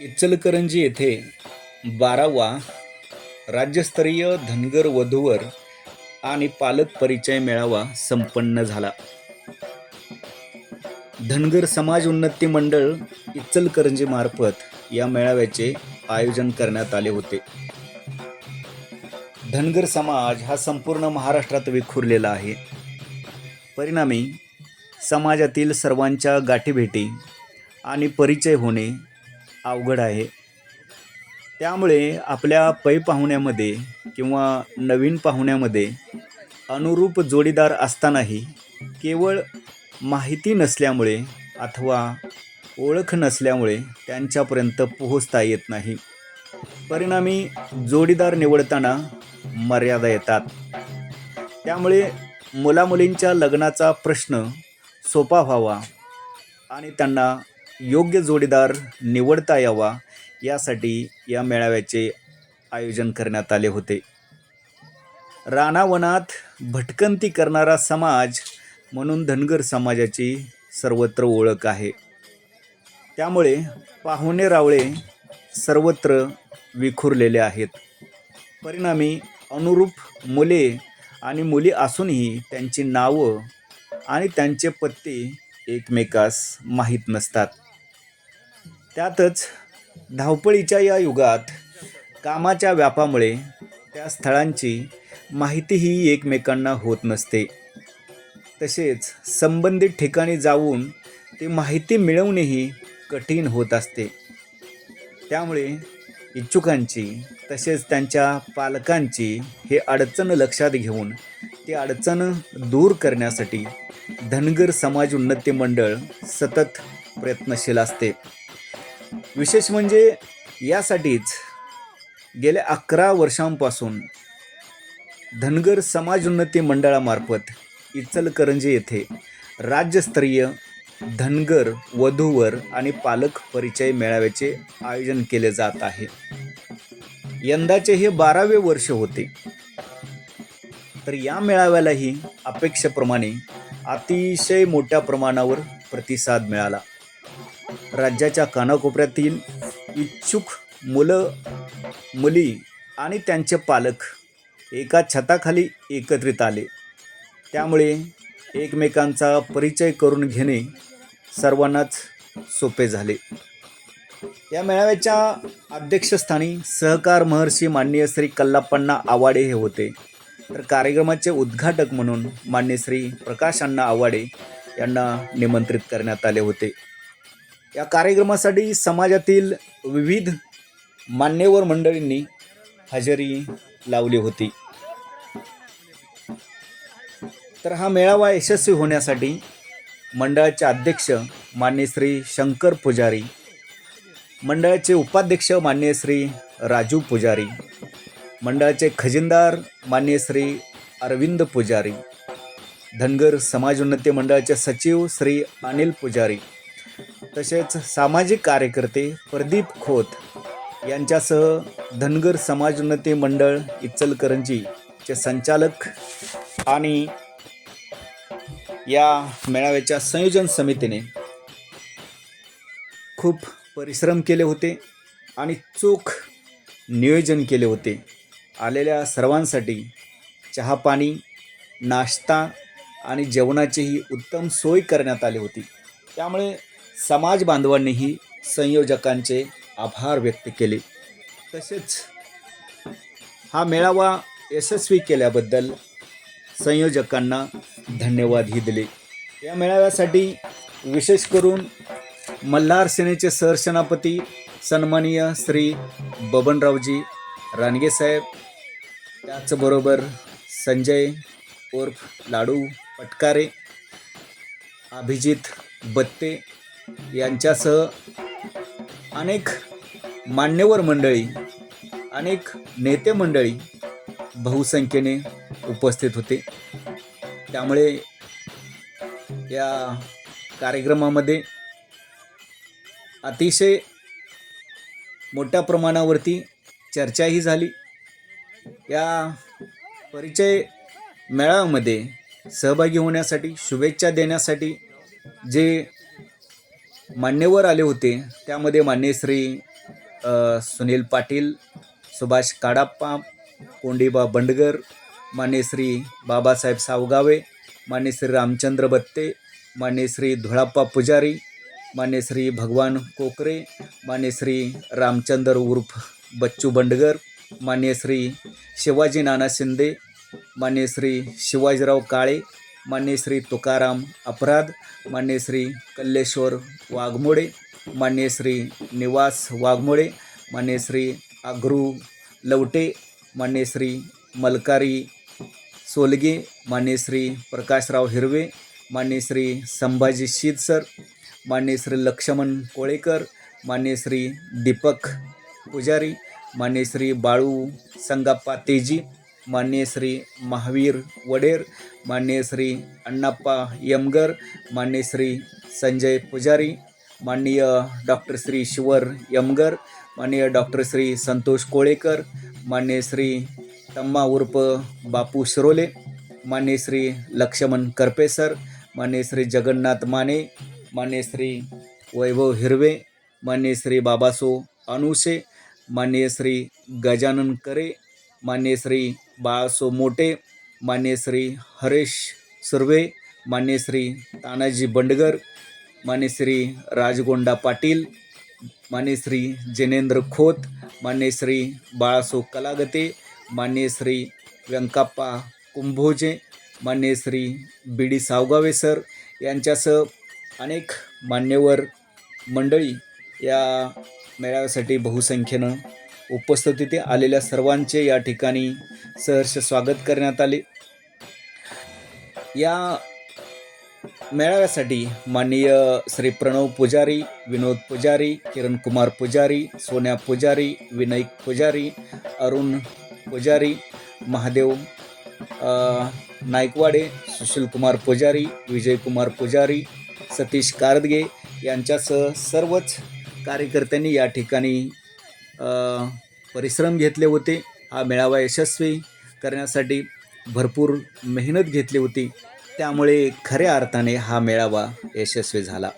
इचलकरंजी येथे बारावा राज्यस्तरीय धनगर वधूवर आणि पालक परिचय मेळावा संपन्न झाला. धनगर समाज उन्नती मंडळ इचलकरंजी मार्फत या मेळाव्याचे आयोजन करण्यात आले होते. धनगर समाज हा संपूर्ण महाराष्ट्रात विखुरलेला आहे. परिणामी समाजातील सर्वांच्या गाठीभेटी आणि परिचय होणे अवघड आहे. त्यामुळे आपल्या पै पाहुण्यामध्ये किंवा नवीन पाहुण्यामध्ये अनुरूप जोडीदार असतानाही केवळ माहिती नसल्यामुळे अथवा ओळख नसल्यामुळे त्यांच्यापर्यंत पोहोचता येत नाही. परिणामी जोडीदार निवडताना मर्यादा येतात. त्यामुळे मुलामुलींच्या लग्नाचा प्रश्न सोपा व्हावा आणि त्यांना योग्य जोडीदार निवडता यावा यासाठी या मेळाव्याचे आयोजन करण्यात आले होते. रानावनात भटकंती करणारा समाज म्हणून धनगर समाजाची सर्वत्र ओळख आहे. त्यामुळे पाहुणे रावळे सर्वत्र विखुरलेले आहेत. परिणामी अनुरूप मुले आणि मुली असूनही त्यांची नावं आणि त्यांचे पत्ते एकमेकास माहीत नसतात. त्यातच धावपळीच्या या युगात कामाच्या व्यापामुळे त्या स्थळांची माहितीही एकमेकांना होत नसते. तसेच संबंधित ठिकाणी जाऊन ती माहिती मिळवणेही कठीण होत असते. त्यामुळे इच्छुकांची तसेच त्यांच्या पालकांची हे अडचण लक्षात घेऊन ती अडचण दूर करण्यासाठी धनगर समाज उन्नती मंडळ सतत प्रयत्नशील असते. विशेष म्हणजे यासाठीच गेल्या अकरा वर्षांपासून धनगर समाजोन्नती मंडळामार्फत इचलकरंजी येथे राज्यस्तरीय धनगर वधूवर आणि पालक परिचय मेळाव्याचे आयोजन केले जात आहे. यंदाचे हे बारावे वर्ष होते. तर या मेळाव्यालाही अपेक्षेप्रमाणे अतिशय मोठ्या प्रमाणावर प्रतिसाद मिळाला. राज्याच्या कानाकोपऱ्यातील इच्छुक मुलं मुली आणि त्यांचे पालक एका छताखाली एकत्रित आले. त्यामुळे एकमेकांचा परिचय करून घेणे सर्वांनाच सोपे झाले. या मेळाव्याच्या अध्यक्षस्थानी सहकार महर्षी मान्य श्री कल्लाप्पांना आवाडे हे होते. तर कार्यक्रमाचे उद्घाटक म्हणून मान्य श्री प्रकाश अण्णा आवाडे यांना निमंत्रित करण्यात आले होते. या कार्यक्रमासाठी समाजातील विविध मान्यवर मंडळींनी हजेरी लावली होती. तर हा मेळावा यशस्वी होण्यासाठी मंडळाचे अध्यक्ष मान्य श्री शंकर पुजारी मंडळाचे उपाध्यक्ष मान्य श्री राजू पुजारी मंडळाचे खजिनदार मान्य श्री अरविंद पुजारी धनगर समाज उन्नती मंडळाचे सचिव श्री अनिल पुजारी तसेच सामाजिक कार्यकर्ते प्रदीप खोत यांच्यासह धनगर समाजोन्नती मंडळ मंडळ इचलकरंजीचे संचालक आणि या मेळाव्याच्या संयोजन समितीने खूप परिश्रम केले होते आणि चोख नियोजन केले होते. आलेल्या सर्वांसाठी चहा पाणी नाश्ता आणि जेवणाचीही उत्तम सोय करण्यात आली होती. त्यामुळे समाज बांधवांनीही संयोजकांचे आभार व्यक्त केले. तसेच हा मेळावा यशस्वी केल्याबद्दल संयोजकांना धन्यवादही दिले. या मेळाव्यासाठी विशेष करून मल्हार सेनेचे सरसेनापती सन्माननीय श्री बबनरावजी रानगेसाहेब त्याचबरोबर संजय उर्फ लाडू पटकारे अभिजित बत्ते यांच्यासह अनेक मान्यवर मंडळी अनेक नेते मंडळी बहुसंख्येने उपस्थित होते. त्यामुळे या कार्यक्रमामध्ये अतिशय मोठ्या प्रमाणावरती चर्चाही झाली. या परिचय मेळाव्यामध्ये सहभागी होण्यासाठी शुभेच्छा देण्यासाठी जे मान्यवर आले होते. त्यामध्ये मान्य श्री सुनील पाटील सुभाष काडाप्पा कोंडीबा बंडगर मान्य श्री बाबासाहेब सावगावे मान्य श्री रामचंद्र बत्ते मान्य श्री धुळाप्पा पुजारी मान्य श्री भगवान कोकरे मान्य श्री रामचंद्र उर्फ बच्चू बंडगर मान्य श्री शिवाजी नाना शिंदे मान्य श्री शिवाजीराव काळे मान्य श्री तुकाराम अपराध मान्य श्री कल्लेश्वर वाघमोडे मान्य श्री निवास वाघमोडे मान्य श्री आग्रू लवटे मान्य श्री मलकारी सोलगे मान्य श्री प्रकाशराव हिरवे मान्य श्री संभाजी शीतसर मान्य श्री लक्ष्मण कोळेकर मान्य श्री दीपक पुजारी मान्य श्री बाळू संगाप्पा तेजी माननीय श्री महावीर वडेर मान्य श्री अण्णाप्पा यमगर माननीय श्री संजय पुजारी माननीय डॉक्टर श्री शिवर यमगर माननीय डॉक्टर श्री संतोष कोळेकर माननीय श्री तम्मा उर्फ बापू शिरोले मान्य श्री लक्ष्मण करपेसर मान्य श्री जगन्नाथ माने मान्य श्री वैभव हिरवे मान्य श्री बाबासो अनुशे मान्य श्री गजानन करे मान्य श्री बाळासो मोटे मान्य श्री हरेश सुर्वे मान्य श्री तानाजी बंडगर मान्य श्री राजगोंडा पाटील मान्य श्री जिनेंद्र खोत मान्य श्री बाळासो कलागते मान्य श्री व्यंकाप्पा कुंभोजे मान्य Shri B D Sawgave sir यांच्यासह अनेक मान्यवर मंडळी या मेळाव्यासाठी बहुसंख्येनं उपस्थितीत आलेल्या सर्वांचे या ठिकाणी सहर्ष स्वागत करण्यात आले. या मेळाव्यासाठी माननीय श्री प्रणव पुजारी विनोद पुजारी किरण कुमार पुजारी सोन्या पुजारी विनय पुजारी अरुण पुजारी महादेव नायकवाडे सुशील कुमार पुजारी विजयकुमार पुजारी सतीश कारदगे यांच्यासह सर्वच कार्यकर्त्यांनी या ठिकाणी परिश्रम घेतले होते. हा मेळावा यशस्वी करण्यासाठी भरपूर मेहनत घेतली होती. त्यामुळे खऱ्या अर्थाने हा मेळावा यशस्वी झाला.